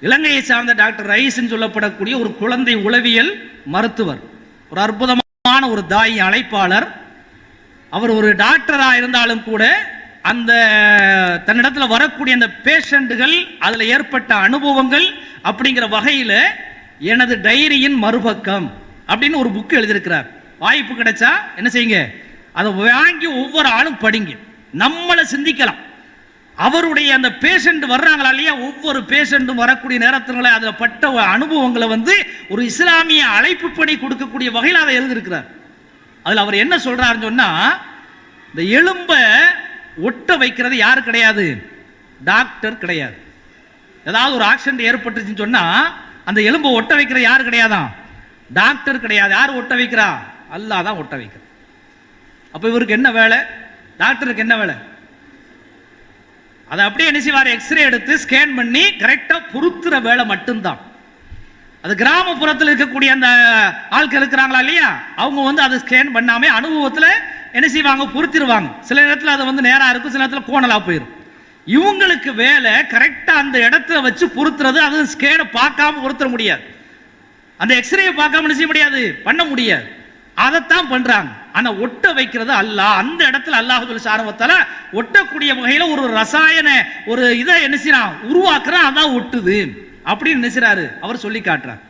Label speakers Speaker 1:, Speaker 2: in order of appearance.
Speaker 1: இலங்கையை சார்ந்த டாக்டர் ரைஸ்ன்னு சொல்லப்படக்கூடிய ஒரு குழந்தை உளவியல் மருத்துவர். ஒரு அற்புதமான ஒரு தாய் அழைப்பாளர். அவர் ஒரு டாக்டரா இருந்தாலும் கூட அந்த தன்னிடத்தில் வரக்கூடிய அந்த பேஷண்ட்டுகள் அதில் ஏற்பட்ட அனுபவங்கள் அப்படிங்கிற வகையில் எனது டைரியின் மறுபக்கம் அப்படின்னு ஒரு புக் எழுதியிருக்கிறார். வாய்ப்பு கிடைச்சா என்ன செய்யுங்க? அதை வாங்கி ஒவ்வொரு ஆளும் படிங்க. நம்மளை சிந்திக்கலாம். அவருடைய அந்த பேஷண்ட் வர்றாங்களா இல்லையா? ஒவ்வொரு பேஷண்ட்டும் வரக்கூடிய நேரத்தினால அதில் பட்ட அனுபவங்களை வந்து ஒரு இஸ்லாமிய அழைப்பு பணி கொடுக்கக்கூடிய வகையில் அதை எழுதியிருக்கிறார். அதில் அவர் என்ன சொல்கிறாருன்னு சொன்னால் இந்த எலும்பை ஒட்ட வைக்கிறது யார் கிடையாது? டாக்டர் கிடையாது. ஏதாவது ஒரு ஆக்சிடென்ட் ஏற்பட்டுச்சுன்னு சொன்னால் அந்த எலும்பை ஒட்ட வைக்கிற யார் கிடையாதான் டாக்டர் கிடையாது. யார் ஒட்ட வைக்கிறா? அல்லாதான் ஒட்ட வைக்கிறார். அப்போ இவருக்கு என்ன வேலை? டாக்டருக்கு என்ன வேலை? அதை அப்படியே என்ன செய்வார்? எக்ஸ்ரே எடுத்து ஸ்கேன் பண்ணி கரெக்டாக பொருத்துற வேலை மட்டும்தான். அது கிராமப்புறத்தில் இருக்கக்கூடிய அந்த ஆட்கள் இருக்கிறாங்களா இல்லையா? அவங்க வந்து அதை ஸ்கேன் பண்ணாம அனுபவத்தில் என்ன செய்வாங்க? பொருத்திடுவாங்க சில நேரத்தில் அது வந்து நேராக இருக்கும் சில நேரத்தில் கோணலாக போயிடும் இவங்களுக்கு வேலை கரெக்டாக அந்த இடத்துல வச்சு பொருத்துறது அது ஸ்கேனை பார்க்காம பொருத்த முடியாது. அந்த எக்ஸ்ரேயை பார்க்காம என்ன செய்ய முடியாது? பண்ண முடியாது. அதைத்தான் பண்றாங்க. ஆனா ஒட்ட வைக்கிறது அல்லாஹ் அந்த இடத்துல அல்லாஹுல் சாரவத்தால ஒட்டக்கூடிய வகையில ஒரு ரசாயன ஒரு இதை என்ன செய்யறான் உருவாக்குறான் அதான் ஒட்டுது. அப்படின்னு நினைச்சாரு அவர் சொல்லி காட்டுறார்.